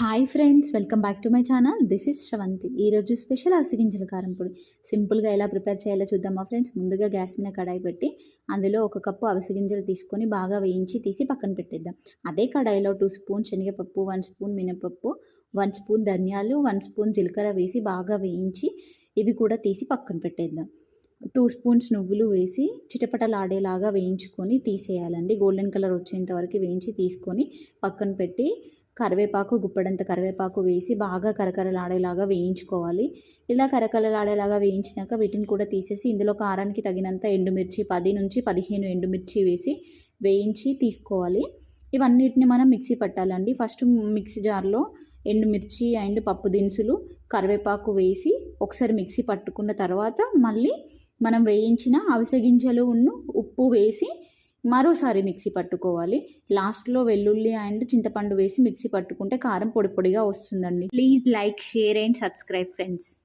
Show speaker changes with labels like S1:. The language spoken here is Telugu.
S1: Hi friends welcome back to my channel this is Sravanthi ఈరోజు స్పెషల్ అసిగింజల కారం పొడి. సింపుల్గా ఎలా ప్రిపేర్ చేయాలో చూద్దామా ఫ్రెండ్స్ ముందుగా గ్యాస్ మీద కడాయి పెట్టి అందులో ఒక కప్పు అవిసె తీసుకొని బాగా వేయించి తీసి పక్కన పెట్టేద్దాం. అదే కడాయిలో టూ స్పూన్ శనగపప్పు వన్ స్పూన్ మినపప్పు వన్ స్పూన్ ధనియాలు వన్ స్పూన్ జీలకర్ర వేసి బాగా వేయించి ఇవి కూడా తీసి పక్కన పెట్టేద్దాం. టూ స్పూన్స్ నువ్వులు వేసి చిటపటలాడేలాగా వేయించుకొని తీసేయాలండి. గోల్డెన్ కలర్ వచ్చేంత వరకు వేయించి తీసుకొని పక్కన పెట్టి కరివేపాకు గుప్పడంత కరివేపాకు వేసి బాగా కరకరలాడేలాగా వేయించుకోవాలి. ఇలా కరకరలాడేలాగా వేయించినాక వీటిని కూడా తీసేసి ఇందులో కారానికి తగినంత ఎండుమిర్చి పది నుంచి పదిహేను ఎండుమిర్చి వేసి వేయించి తీసుకోవాలి. ఇవన్నిటిని మనం మిక్సీ పట్టాలండి. ఫస్ట్ మిక్సీ జార్లో ఎండుమిర్చి అండ్ పప్పు దినుసులు కరివేపాకు వేసి ఒకసారి మిక్సీ పట్టుకున్న తర్వాత మళ్ళీ మనం వేయించిన అవిసె గింజలు ఉన్న ఉప్పు వేసి మరోసారి మిక్సీ పట్టుకోవాలి. లాస్ట్లో వెల్లుల్లి అండ్ చింతపండు వేసి మిక్సీ పట్టుకుంటే కారం పొడి పొడిగా వస్తుందండి. Please like share and subscribe friends.